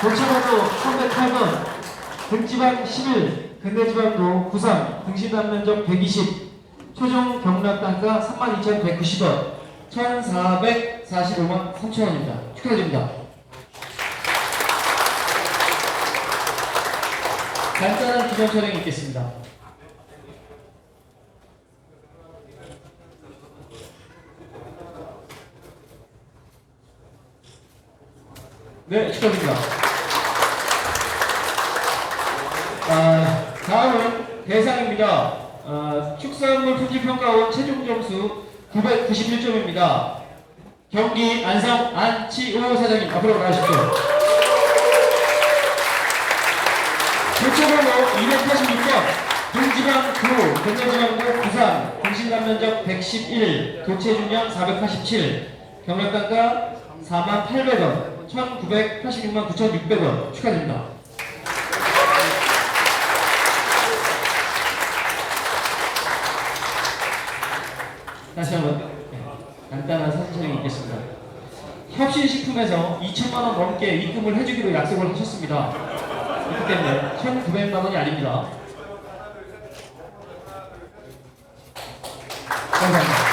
도차번호 308번 등지방 11 근대지방도 9상 등신단 면적 120 최종 경락 단가 32,190원 1,445만 3천원입니다. 축하드립니다. 간단한 기념 촬영이 있겠습니다. 네, 축하드립니다. 아, 다음은 대상입니다. 아, 축산물 품질평가원 최종 점수 991점입니다. 경기 안성 안치호 사장님 앞으로 나가십시오. 교체번호 286번 동지방 9, 근대지방도 부산, 공신감면적 111, 교체 중량 487, 경락단가 48,800원, 1,986만 9,600원 축하드립니다. 다시 한번 네, 간단한 사진 촬영이 있겠습니다. 혁신식품에서 2천만 원 넘게 입금을 해주기로 약속을 하셨습니다. 그렇기 때문에 1,900만 원이 아닙니다. 감사합니다.